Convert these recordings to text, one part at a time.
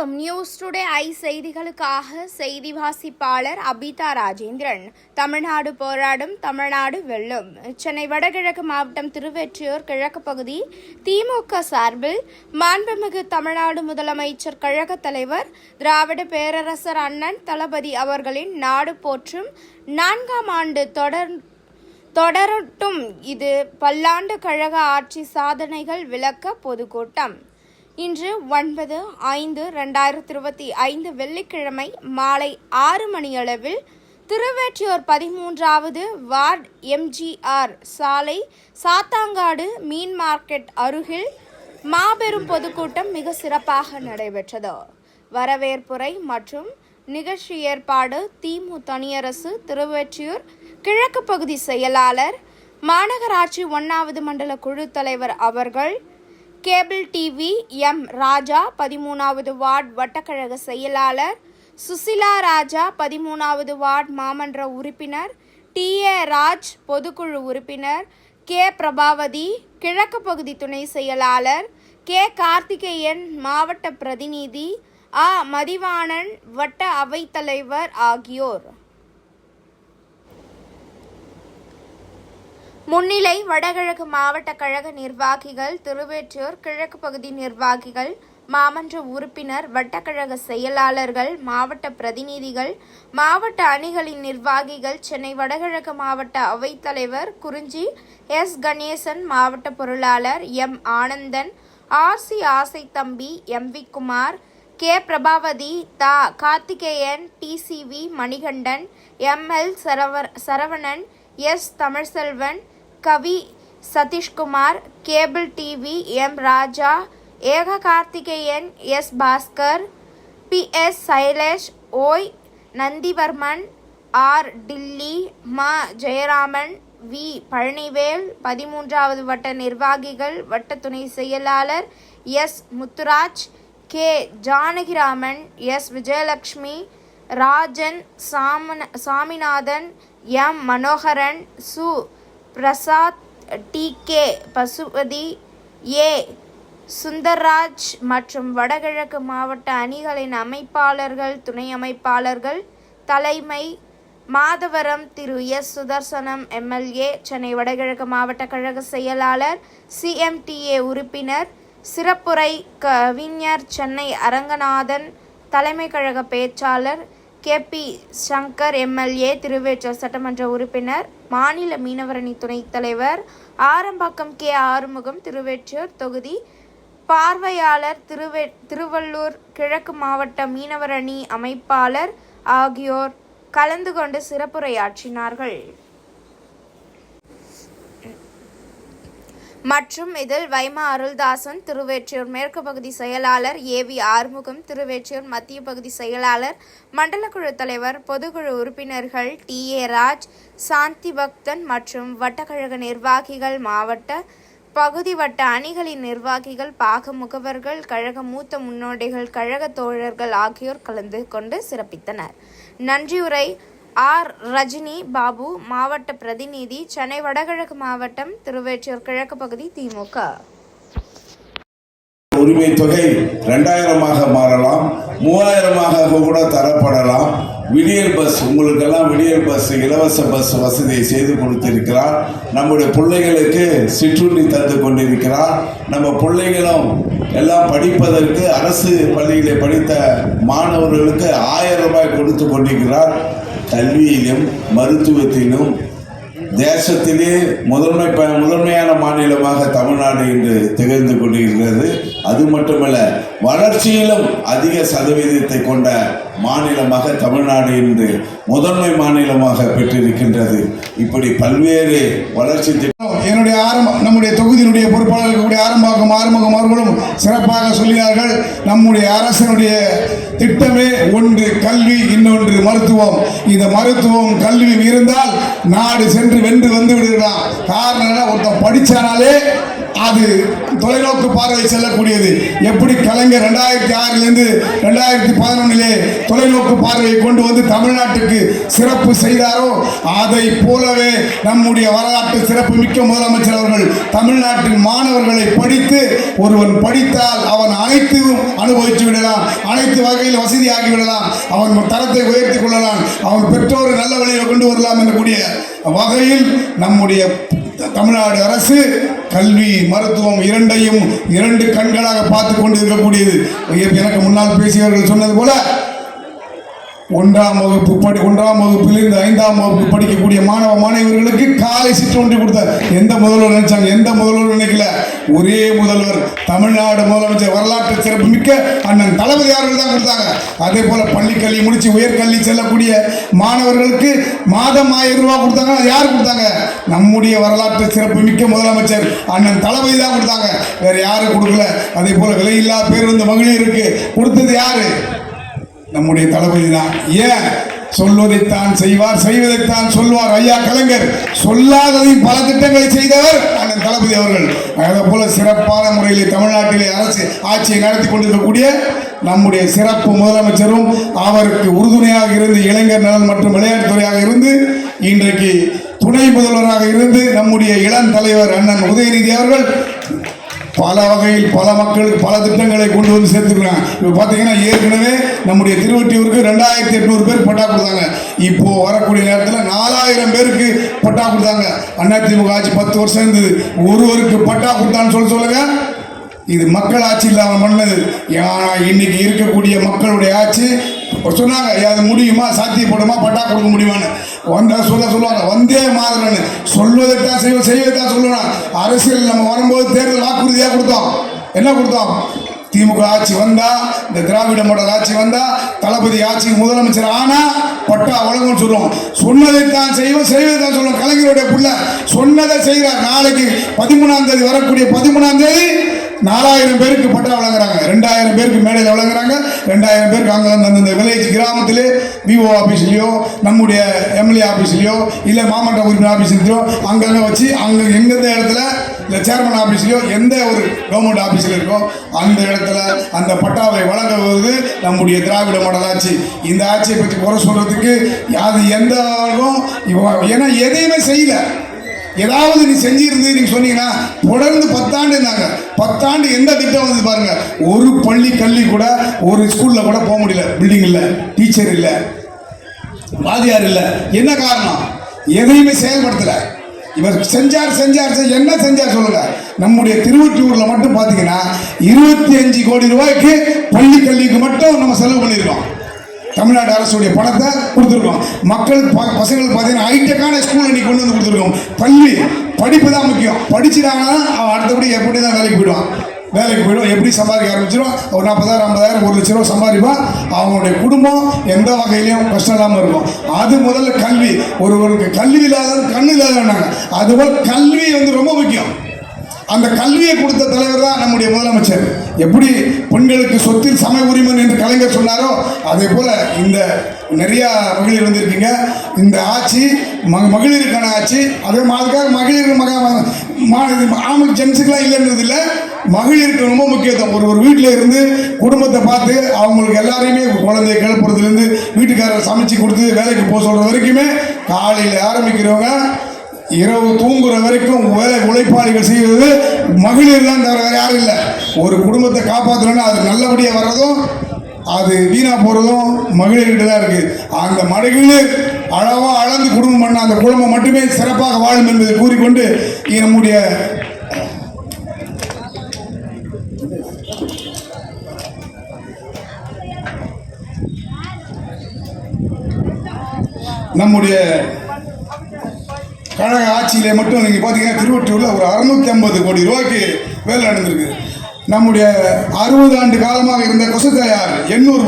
வணக்கம். News today I செய்திகளுக்காக செய்தி வாசிப்பாளர் அபிதா ராஜேந்திரன். தமிழ்நாடு போராடும் தமிழ்நாடு வெல்லும். சென்னை வடகிழக்கு மாவட்டம் திருவெற்றியூர் கிழக்கு பகுதி திமுக சார்பில் மாண்புமிகு தமிழ்நாடு முதலமைச்சர் கழக தலைவர் திராவிட பேரரசர் அண்ணன் தளபதி அவர்களின் நாடு போற்றும் நான்காம் ஆண்டு தொடர் தொடரட்டும். இது பல்லாண்டு கழக ஆட்சி சாதனைகள் விளக்க பொதுக்கூட்டம். இன்று ஒன்பது ஐந்து ரெண்டாயிரத்தி இருபத்தி ஐந்து வெள்ளிக்கிழமை மாலை ஆறு மணியளவில் திருவேற்றியூர் பதிமூன்றாவது வார்டு எம்ஜிஆர் சாலை சாத்தாங்காடு மீன் மார்க்கெட் அருகில் மாபெரும் பொதுக்கூட்டம் மிக சிறப்பாக நடைபெற்றது. வரவேற்புரை மற்றும் நிகழ்ச்சி ஏற்பாடு திமு தனியரசு திருவெற்றியூர் கிழக்கு பகுதி செயலாளர் மாநகராட்சி ஒன்னாவது மண்டல குழு தலைவர் அவர்கள் கேபிள் டிவி எம் ராஜா பதிமூணாவது வார்டு வட்டக்கழக செயலாளர் சுசிலா ராஜா பதிமூணாவது வார்டு மாமன்ற உறுப்பினர் டி. ஏ. ராஜ் பொதுக்குழு உறுப்பினர் கே. பிரபாவதி கிழக்கு பகுதி துணை செயலாளர் கே. கார்த்திகேயன் மாவட்ட பிரதிநிதி ஆ. மதிவாணன் வட்ட அவைத்தலைவர் ஆகியோர். முன்னிலை வடகிழக்கு மாவட்ட கழக நிர்வாகிகள் திருவேற்றூர் கிழக்கு பகுதி நிர்வாகிகள் மாமன்ற உறுப்பினர் வட்டக்கழக செயலாளர்கள் மாவட்ட பிரதிநிதிகள் மாவட்ட அணிகளின் நிர்வாகிகள் சென்னை வடகிழக்கு மாவட்ட அவைத்தலைவர் குறிஞ்சி எஸ். கணேசன் மாவட்ட பொருளாளர் M. Anandan R. C. Aasai Thambi M. V. Kumar K. Prabhavathi தா. Karthikeyan TCV Manikandan M. L. சரவ Saravanan S. Tamilselvan Kavi Sathishkumar cable TV M Raja ஏக Karthikeyan S Bhaskar P S Shailesh ஓய் Nandivarman R Delhi மா Jayaraman we Palanivel பதிமூன்றாவது வட்ட நிர்வாகிகள் வட்ட துணை செயலாளர் S Muthuraj K Janakiraman S Vijayalakshmi Rajan சாமன Saminathan M Manoharan சு Prasad T K Pasupathi A Sundarraj மற்றும் வடகிழக்கு மாவட்ட அணிகளின் அமைப்பாளர்கள் துணை அமைப்பாளர்கள் தலைமை மாதவரம் திரு எஸ் சுதர்சனம் எம்எல்ஏ சென்னை வடகிழக்கு மாவட்ட கழக செயலாளர் சிஎம்டிஏ உறுப்பினர் சிறப்புரை கவிஞர் சென்னை அரங்கநாதன் தலைமை கழக பேச்சாளர் K. P. Shankar MLA Thiruvetrur சட்டமன்ற உறுப்பினர் மாநில மீனவரணி துணைத் தலைவர் ஆரம்பாக்கம் கே. ஆறுமுகம் திருவேற்றூர் தொகுதி பார்வையாளர் திருவே திருவள்ளூர் கிழக்கு மாவட்ட மீனவரணி அமைப்பாளர் ஆகியோர் கலந்து கொண்டு சிறப்புரையாற்றினார்கள். மற்றும் இதில் வைமா அருள்தாசன் திருவேற்றியூர் மேற்கு பகுதி செயலாளர் ஏ வி ஆறுமுகம் திருவேற்றியூர் மத்திய பகுதி செயலாளர் மண்டலக்குழு தலைவர் பொதுக்குழு உறுப்பினர்கள் டி ஏ ராஜ் சாந்தி பக்தன் மற்றும் வட்டக்கழக நிர்வாகிகள் மாவட்ட பகுதி வட்ட அணிகளின் நிர்வாகிகள் பாக முகவர்கள் கழக மூத்த முன்னோடிகள் கழக தோழர்கள் ஆகியோர் கலந்து கொண்டு சிறப்பித்தனர். நன்றியுரை ஆர். ரஜினி பாபு மாவட்ட பிரதிநிதி சென்னை வடகிழக்கு மாவட்டம் திருவேற்றூர் கிழக்கு பகுதி திமுக. உரிமை தொகை ரெண்டாயிரமாக மாறலாம் மூவாயிரமாக கூட தரப்படலாம். விடியல் பஸ் உங்களுக்கெல்லாம் விடியல் பஸ் இலவச பஸ் வசதியை செய்து கொடுத்திருக்கிறார். நம்முடைய பிள்ளைகளுக்கு சிற்றுண்டி தந்து கொண்டிருக்கிறார். நம்ம பிள்ளைகளும் எல்லாம் படிப்பதற்கு அரசு பள்ளிகளை படித்த மாணவர்களுக்கு ஆயிரம் ரூபாய் கொடுத்து கொண்டிருக்கிறார். கல்வியிலும் மருத்துவத்திலும் தேசத்திலே முதன்மை ப- முதன்மையான மாநிலமாக தமிழ்நாடு இன்று திகழ்ந்து கொண்டிருக்கிறது. அது மட்டுமல்ல வளர்ச்சியிலும் அதிக சதவீதத்தை கொண்ட மாநிலமாக தமிழ்நாடு இன்று முதன்மை மாநிலமாக பெற்றிருக்கின்றது. இப்படி பல்வேறு வளர்ச்சி திட்டம் என்னுடைய ஆரம்ப நம்முடைய தொகுதியினுடைய பொறுப்பாளர்கள் இருக்கக்கூடிய ஆரம்பாக்கம் ஆறுமுகம் அவர்களும் சிறப்பாக சொல்லினார்கள் நம்முடைய அரசனுடைய திட்டமே ஒன்று கல்வி இன்னொன்று மருத்துவம். இந்த மருத்துவம் கல்வி இருந்தால் நாடு சென்று வென்று வந்து விடுகிறான் காரணம் ஒருத்தன் படித்தானாலே அது தொலைநோக்கு பார்வை செல்லக்கூடியது. எப்படி கலைஞர் ரெண்டாயிரத்தி ஆறிலிருந்து ரெண்டாயிரத்தி பதினொன்னிலே தொலைநோக்கு பார்வையை கொண்டு வந்து தமிழ்நாட்டுக்கு சிறப்பு செய்தாரோ அதை போலவே நம்முடைய வரலாற்று சிறப்பு மிக்க முதலமைச்சர் அவர்கள் தமிழ்நாட்டின் மாணவர்களை படித்து ஒருவன் படித்தால் அவன் அனைத்தையும் அனுபவித்து விடலாம் அனைத்து வகையில் வசதியாகி விடலாம் அவன் தரத்தை உயர்த்தி கொள்ளலாம் அவன் பெற்றோரை நல்ல வழியில் கொண்டு வரலாம் என்றக்கூடிய வகையில் நம்முடைய தமிழ்நாடு அரசு கல்வி மருத்துவம் இரண்டையும் இரண்டு கண்களாக பார்த்து கொண்டு இருக்கக்கூடியது எனக்கு முன்னால் பேசியவர்கள் சொன்னது போல ஒன்றாம் வகுப்பு படி ஒன்றாம் வகுப்பிலிருந்து ஐந்தாம் வகுப்பு படிக்கக்கூடிய மாணவ மாணவர்களுக்கு காலை சிற்றுண்டி கொடுத்த எந்த முதல்வர் நினைச்சாங்க? எந்த முதல்வர் நினைக்கல? ஒரே முதல்வர் தமிழ்நாடு முதலமைச்சர் வரலாற்று சிறப்பு மிக்க அண்ணன் தளபதி அவர்கள் தான் கொடுத்தாங்க. அதே போல பள்ளிக்கல்வி முடிச்சு உயர்கல்வி செல்லக்கூடிய மாணவர்களுக்கு மாதம் ஆயிரம் ரூபாய் கொடுத்தாங்க. யார் கொடுத்தாங்க? நம்முடைய வரலாற்று சிறப்பு மிக்க முதலமைச்சர் அண்ணன் தளபதி தான் கொடுத்தாங்க. வேற யாரும் கொடுக்கல. அதே போல விலையில்லா பேருந்து மகளிருக்கு கொடுத்தது யாரு? நம்முடைய தளபதி தான் ஏன்? சொல்வதைத்தான் செய்வார் செய்வதைத்தான் சொல்வார். ஐயா கலைஞர் சொல்லாததையும் பல திட்டங்களை செய்தவர் அண்ணன் தளபதி அவர்கள். அதே போல சிறப்பான முறையிலே தமிழ்நாட்டிலே அரசு ஆட்சியை நடத்தி கொண்டிருக்கக்கூடிய நம்முடைய சிறப்பு முதலமைச்சரும் அவருக்கு உறுதுணையாக இருந்து இளைஞர் நலன் மற்றும் விளையாட்டுத்துறையாக இருந்து இன்றைக்கு துணை முதல்வராக இருந்து நம்முடைய இளம் தலைவர் அண்ணன் உதயநிதி அவர்கள் பல வகையில் பல மக்களுக்கு பல திட்டங்களை கொண்டு வந்து சேர்த்துக்கிறாங்க. இப்போ பார்த்தீங்கன்னா ஏற்கனவே நம்முடைய திருவொட்டியூருக்கு ரெண்டாயிரத்தி எட்நூறு பேர் பட்டா கொடுத்தாங்க. இப்போ வரக்கூடிய நேரத்தில் நாலாயிரம் பேருக்கு பட்டா கொடுத்தாங்க. அதிமுக ஆட்சி பத்து வருஷம் இருந்தது. ஒருவருக்கு பட்டா கொடுத்தான்னு சொல்ல சொல்லுங்கள் இது மக்கள் ஆட்சி இல்லாமல் பண்ணது. ஏன்னா இன்னைக்கு இருக்கக்கூடிய மக்களுடைய ஆட்சி சொன்னாங்க "ஐயா, அது முடியுமா? சாத்தியப்படுமா? பட்டா கொடுக்க முடியுமான்னு. வந்தால் சொல்ல சொல்லுவாங்க. வந்தே மாதிரன்னு. சொல்வதைத்தான் செய்வோம் செய்வதைத்தான் சொல்லணும் அரசியல் நம்ம வரும்போது தேர்தல் வாக்குறுதியாக கொடுத்தோம். என்ன கொடுத்தோம்? திமுக ஆட்சி வந்தா இந்த திராவிட மாடல் ஆட்சி வந்தா தளபதி ஆட்சி முதலமைச்சர் ஆனா பட்டா வழங்கும் சொல்லுவோம் சொன்னதைத்தான் செய்வோம் செய்வதைத்தான் சொல்லுவோம் கலைஞருடைய புள்ள சொன்னதை செய்கிறார். நாளைக்கு பதிமூணாம் தேதி வரக்கூடிய பதிமூணாம் தேதி நாலாயிரம் பேருக்கு பட்டா வழங்குறாங்க. ரெண்டாயிரம் பேருக்கு மேடையில் வழங்குறாங்க. ரெண்டாயிரம் பேருக்கு அங்கே அந்தந்த வில்லேஜ் கிராமத்திலே விஓ ஆஃபீஸ்லேயோ நம்முடைய எம்எல்ஏ ஆஃபீஸ்லேயோ இல்லை மாவட்ட உறுப்பினர் ஆஃபீஸ்லையோ அங்கங்கே வச்சு அங்கே எந்தெந்த இடத்துல இல்லை சேர்மன் ஆஃபீஸ்லையோ எந்த ஒரு கவர்மெண்ட் ஆஃபீஸில் இருக்கோ அந்த இடத்துல அந்த பட்டாவை வழங்குவது நம்முடைய திராவிட மாடல் ஆட்சி. இந்த ஆட்சியை பற்றி குறை சொல்கிறதுக்கு அது எந்த ஆளும் ஏன்னா எதையுமே செய்யலை. ஏதாவது நீ செஞ்சிருந்து நீங்க சொன்னீங்கன்னா தொடர்ந்து பத்தாண்டு இருந்தாங்க பத்தாண்டு எந்த திட்டம் வந்து பாருங்க. ஒரு பள்ளி கல்வி கூட ஒரு ஸ்கூல்ல கூட போக முடியல. பில்டிங் இல்லை டீச்சர் இல்லை வாதியார் இல்லை. என்ன காரணம்? எதையுமே செயல்படுத்தல. இவர் செஞ்சார் செஞ்சார் என்ன செஞ்சார் சொல்லுங்க. நம்முடைய திருவொற்றியூர்ல மட்டும் பாத்தீங்கன்னா இருபத்தி அஞ்சு கோடி ரூபாய்க்கு பள்ளி கல்விக்கு மட்டும் நம்ம செலவு பண்ணியிருக்கோம். தமிழ்நாடு அரசுடைய பணத்தை கொடுத்துருக்கோம். மக்கள் ப- பசங்களுக்கு பார்த்தீங்கன்னா ஹைடெக்கான ஸ்கூல் இன்னைக்கு கொண்டு வந்து கொடுத்துருக்கோம். கல்வி படிப்பு தான் முக்கியம். படிச்சிட்டாங்கன்னா அவன் அடுத்தபடி எப்படி தான் வேலைக்கு போயிடுவான். வேலைக்கு போயிடும் எப்படி சம்பாதிக்க ஆரம்பிச்சிடும் ஒரு நாற்பதாயிரம் ஐம்பதாயிரம் ஒரு லட்ச ரூபா சம்பாதிப்பான் அவங்களுடைய குடும்பம் எந்த வகையிலையும் கஷ்டம் இல்லாமல் இருக்கும். அது முதல்ல கல்வி. ஒருவருக்கு கல்வி இல்லாதவன் கண்ணு இல்லாதவனாங்க அதுபோல் கல்வி வந்து ரொம்ப முக்கியம். அந்த கல்வியை கொடுத்த தலைவர் தான் நம்முடைய முதலமைச்சர். எப்படி பெண்களுக்கு சொத்தில் சம உரிமை என்று கலைஞர் சொன்னாரோ அதே போல இந்த நிறைய மகளிர் வந்திருக்கீங்க. இந்த ஆட்சி ம மகளிருக்கான ஆட்சி அதே மாதிரி மகளிர் மக மா- ஆம்பளை ஜென்ஸுக்கெல்லாம் இல்லைன்றது இல்லை. மகளிருக்கு ரொம்ப முக்கியத்துவம். ஒரு ஒரு வீட்டில் இருந்து குடும்பத்தை பார்த்து அவங்களுக்கு எல்லாரையுமே குழந்தைய கிளப்புறதுலேருந்து வீட்டுக்காரர் சமைச்சு கொடுத்து வேலைக்கு போக சொல்கிற வரைக்குமே காலையில் ஆரம்பிக்கிறவங்க இரவு தூங்குற வரைக்கும் உழைப்பாளிகள் செய்வது மகளிர் தான் தவிர வேறு யாரும் இல்லை. ஒரு குடும்பத்தை காப்பாற்றணும்னா அது நல்லபடியாக வர்றதும் அது வீணா போகிறதும் மகளிர்கிட்ட தான் இருக்குது அந்த மகளிர் அளவாக அளந்து குடும்பம் பண்ண அந்த குடும்பம் மட்டுமே சிறப்பாக வாழும் என்பதை கூறிக்கொண்டு நம்முடைய நம்முடைய கழக ஆட்சியிலே மட்டும் நீங்கள் பார்த்தீங்கன்னா திருவொற்றியூரில் ஒரு அறுநூத்தி ஐம்பது கோடி ரூபாய்க்கு வேலை நடந்திருக்கு. நம்முடைய அறுபது ஆண்டு காலமாக இருந்த கொசத்தலையாறு எண்ணூறு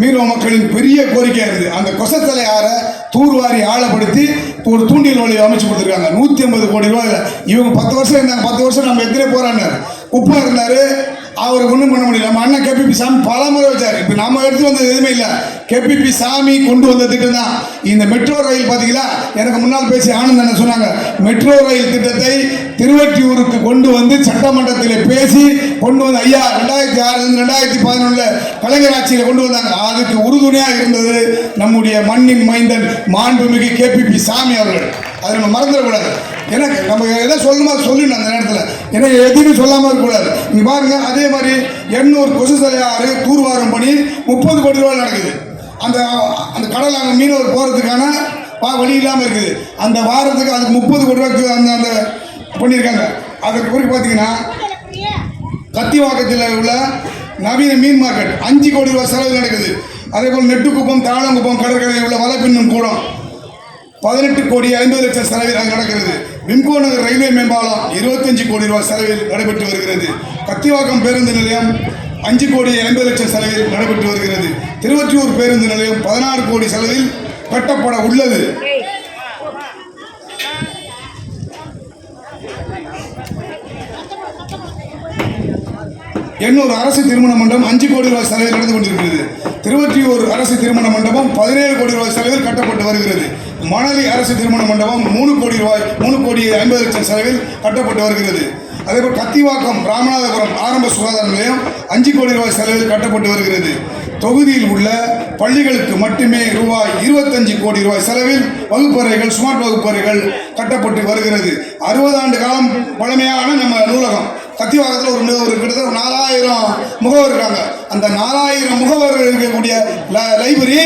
மீனவ மக்களின் பெரிய கோரிக்கையாக இருந்து அந்த கொசத்தலையாரை தூர்வாரி ஆழப்படுத்தி ஒரு தூண்டில் வழியை அமைச்சு கொடுத்துருக்காங்க. நூற்றி ஐம்பது கோடி ரூபாயில். இவங்க பத்து வருஷம் இருந்தாங்க பத்து வருஷம் நம்ம எத்தனை போகிறான்னாரு குப்பா இருந்தார் அவர் ஒன்றும் பண்ண முடியல. நம்ம அண்ணன் கேபிபி சாமி பல முறை வச்சார். இப்போ நம்ம எடுத்து வந்தது எதுவுமே இல்லை. கேபிபி சாமி கொண்டு வந்த திட்டம் தான். இந்த மெட்ரோ ரயில் பார்த்தீங்களா எனக்கு முன்னால் பேசி ஆனந்த் என்ன சொன்னாங்க மெட்ரோ ரயில் திட்டத்தை திருவற்றியூருக்கு கொண்டு வந்து சட்டமன்றத்தில் பேசி கொண்டு வந்து ஐயா ரெண்டாயிரத்தி ஆறுலேருந்து ரெண்டாயிரத்தி பதினொன்றில் கலைஞர் ஆட்சியில் கொண்டு வந்தாங்க. அதுக்கு உறுதுணையாக இருந்தது நம்முடைய மண்ணின் மைந்தன் மாண்புமிகு கேபிபி சாமி அவர்கள். அதை நம்ம மறந்துடக்கூடாது. எனக்கு நம்ம எதை சொல்லணுமோ சொல்லணும் அந்த நேரத்தில். ஏன்னா எதுவுமே சொல்லாமல் இருக்கக்கூடாது நீ பாருங்க அதே மாதிரி எண்ணூறு கொசு தலையாறு தூர்வாரம் பணி முப்பது கோடி ரூபாய் நடக்குது. அந்த அந்த கடல் அங்கே மீனவர் போகிறதுக்கான வா வழி இல்லாமல் இருக்குது. அந்த வாரத்துக்கு அதுக்கு முப்பது கோடி ரூபாய்க்கு அந்த அந்த பண்ணியிருக்காங்க. அதற்கு குறிப்பு பார்த்தீங்கன்னா கத்திவாக்கத்தில் உள்ள நவீன மீன் மார்க்கெட். அஞ்சு கோடி ரூபாய் செலவு நடக்குது. அதே போல் நெட்டுக்குப்பம் தாளங்குப்பம் கடற்கரை உள்ள வலைப்பின்னும் கூடம். பதினெட்டு கோடி ஐம்பது லட்சம் செலவில் அது நடக்கிறது. விம்கோ நகர் ரயில்வே மேம்பாலம் இருபத்தஞ்சு கோடி ரூபாய் செலவில் நடைபெற்று வருகிறது. கத்திவாக்கம் பேருந்து நிலையம் அஞ்சு கோடி ஐம்பது லட்சம் செலவில் நடைபெற்று வருகிறது. திருவற்றியூர் பேருந்து நிலையம் பதினாறு கோடி செலவில் கட்டப்பட உள்ளது. எண்ணூர் அரசு திருமண மண்டபம் அஞ்சு கோடி ரூபாய் செலவில் நடந்து கொண்டிருக்கிறது. திருவற்றியூர் அரசு திருமண மண்டபம் பதினேழு கோடி ரூபாய் செலவில் கட்டப்பட்டு வருகிறது. மணலி அரசு திருமண மண்டபம் மூணு கோடி ரூபாய் மூணு கோடி ஐம்பது லட்சம் செலவில் கட்டப்பட்டு வருகிறது. அதேபோல் கத்திவாக்கம் ராமநாதபுரம் ஆரம்ப சுகாதார நிலையம் அஞ்சு கோடி ரூபாய் செலவில் கட்டப்பட்டு வருகிறது. தொகுதியில் உள்ள பள்ளிகளுக்கு மட்டுமே ரூபாய் இருபத்தஞ்சு கோடி ரூபாய் செலவில் வகுப்பறைகள் ஸ்மார்ட் வகுப்பறைகள் கட்டப்பட்டு வருகிறது. அறுபது ஆண்டு காலம் பழமையான நம்ம நூலகம். கத்திவாக்கத்தில் ஒரு ஒரு கிட்டத்தட்ட ஒரு நாலாயிரம் முகவர் இருக்காங்க. அந்த நாலாயிரம் முகவர்கள் இருக்கக்கூடிய ல- லைப்ரரி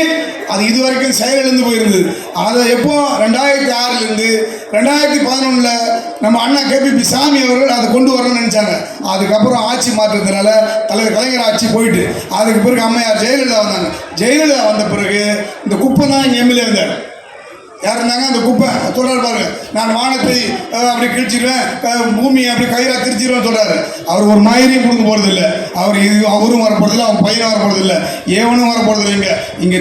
அது இது வரைக்கும் செயலிழந்து போயிருந்தது. அதை எப்போ ரெண்டாயிரத்தி ஆறுலேருந்து ரெண்டாயிரத்தி பதினொன்றில் நம்ம அண்ணா கேபிபி சாமி அவர்கள் அதை கொண்டு வரணும்னு நினச்சாங்க. அதுக்கப்புறம் ஆட்சி மாற்றத்தினால தலைவர் கலைஞர் ஆட்சி போயிட்டு அதுக்கு பிறகு அம்மையார் ஜெயலலிதா வந்தாங்க. ஜெயலலிதா வந்த பிறகு இந்த குப்பை தான் எம்எல்ஏ இருந்தார். யார் இருந்தாங்க? அந்த குப்பை. சொல்கிறார் பாருங்க. நான் வானத்தை அப்படி கிழிச்சிடுவேன் பூமியை அப்படி கயிறா கிழிச்சிடுவேன் சொல்கிறாரு அவர் ஒரு மயிரையும் கொடுக்க போகிறதில்ல அவர் இது அவரும் வரப்போறதில்லை அவன் பையனும் வர ஏவனும் வர இங்கே. இல்லைங்க இங்க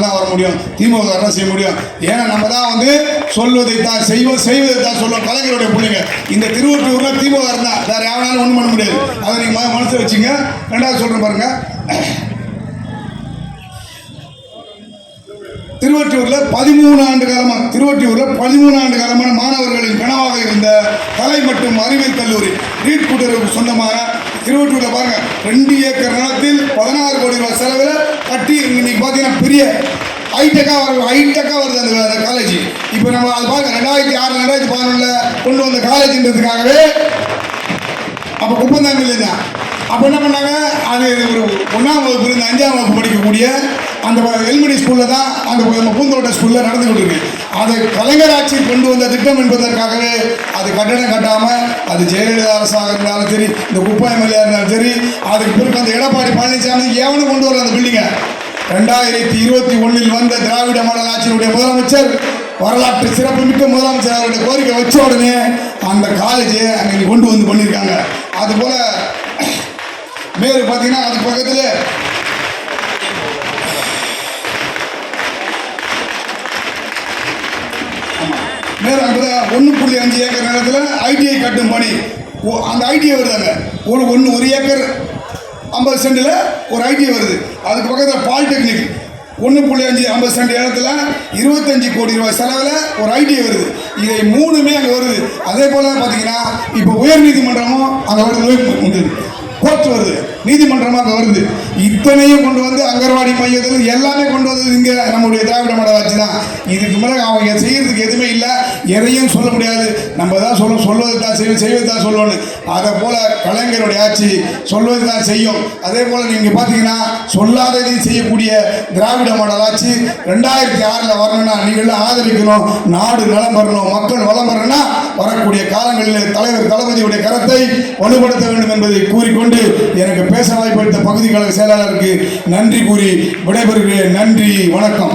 தான் வர முடியும். திமுக தான் செய்ய முடியும். ஏன்னா நம்ம தான் வந்து சொல்வதை தான் செய்வோம் செய்வதை தான் சொல்லுவோம். கலைஞருடைய பிள்ளைங்க. இந்த திருவொற்றியூர்ல திமுக தான். வேறு யாவனாலும் ஒன்றும் பண்ண முடியாது. அதை நீங்கள் ம- வச்சுங்க. ரெண்டாவது சொல்கிறேன் பாருங்கள் திருவொற்றியூர்ல பதிமூணு ஆண்டு காலமாக திருவொற்றியூர்ல பதிமூணு ஆண்டு காலமான மாணவர்களின் கனவாக இருந்த கலை மற்றும் அறிவியல் கல்லூரி ரீட் கூட்டுறவுக்கு சொந்தமான திருவொற்றியூர்ல பாருங்க ரெண்டு ஏக்கர் நிலத்தில் பதினாறு கோடி ரூபாய் செலவில் கட்டி இன்னைக்கு பார்த்தீங்கன்னா பெரிய ஹைடெக்காக வர ஹைடெக்காக வருது அந்த அந்த காலேஜ் இப்போ நம்ம அது பாருங்க ரெண்டாயிரத்தி ஆறு ரெண்டாயிரத்தி பதினொன்றில் கொண்டு வந்த காலேஜ்ன்றதுக்காகவே அப்போ குப்பந்தாங்க இல்லைங்க அப்போ என்ன பண்ணாங்க? அது ஒரு ஒன்றாம் வகுப்பு இருந்து அஞ்சாம் வகுப்பு படிக்கக்கூடிய அந்த எல்மிடி ஸ்கூலில் தான் அந்த நம்ம பூந்தோட்ட ஸ்கூலில் நடந்து கொண்டிருக்கு. அதை கலைஞராட்சி கொண்டு வந்த திட்டம் என்பதற்காகவே அது கட்டணம் கட்டாமல் அது ஜெயலலிதா அரசாக இருந்தாலும் சரி இந்த குப்பா எம்எல்ஏ இருந்தாலும் சரி அதுக்கு பிறகு அந்த எடப்பாடி பழனிசாமி ஏவனும் கொண்டு வரல அந்த பில்டிங்கை ரெண்டாயிரத்தி இருபத்தி ஒன்றில் வந்த திராவிட மாடல் ஆட்சியினுடைய முதலமைச்சர் வரலாற்று சிறப்புமிக்க முதலமைச்சர் அவருடைய கோரிக்கை வச்ச உடனே அந்த காலேஜை அங்கே கொண்டு வந்து பண்ணியிருக்காங்க. அதுபோல் மேரு பார்த்தீங்கன்னா அதுக்கு பக்கத்தில். மேலும் அங்கே ஒன்று புள்ளி அஞ்சு ஏக்கர் நேரத்தில் ஐடிஐ கட்டும் பணி. ஓ- அந்த ஐடிஐ வருதாங்க? ஒரு ஒன்று ஒரு ஏக்கர் ஐம்பது சென்டில் ஒரு ஐடிஐ வருது. அதுக்கு பக்கத்தில் பாலிடெக்னிக் ஒன்று புள்ளி அஞ்சு ஐம்பது சென்ட் இடத்துல இருபத்தஞ்சு கோடி ரூபாய் செலவில் ஒரு ஐடிஐ வருது. இதை மூணுமே அங்கே வருது. அதே போல் பார்த்தீங்கன்னா இப்போ உயர்நீதிமன்றமும் அங்கே வருது. கோர்ட் வருது நீதிமன்றமாக வருது. இத்தனையும் கொண்டு வந்து அங்கன்வாடி மையத்தில் எல்லாமே கொண்டு வந்தது இங்கே நம்முடைய திராவிட மாடல் ஆட்சி தான். இதுக்கு மேலே அவங்க செய்கிறதுக்கு எதுவுமே இல்லை. எதையும் சொல்ல முடியாது. நம்ம தான் சொல்ல சொல்வது தான் செய்வது செய்வது தான் சொல்லணும் அதை போல் கலைஞருடைய ஆட்சி சொல்வது தான் செய்யும். அதே போல் நீங்கள் பார்த்தீங்கன்னா சொல்லாததையும் செய்யக்கூடிய திராவிட மாடல் ஆட்சி ரெண்டாயிரத்தி ஆறில் வரணும்னா நீங்களாம் ஆதரிக்கணும் நாடு நலம் வரணும் மக்கள் வளம் வரணும்னா வரக்கூடிய காலங்களில் தலைவர் தளபதியுடைய கரத்தை வலுப்படுத்த வேண்டும் என்பதை கூறிக்கொண்டு எனக்கு பேச வாய்ப்பளித்த பகுதி கழக செயலாளருக்கு நன்றி கூறி விடைபெறுகிறேன். நன்றி வணக்கம்.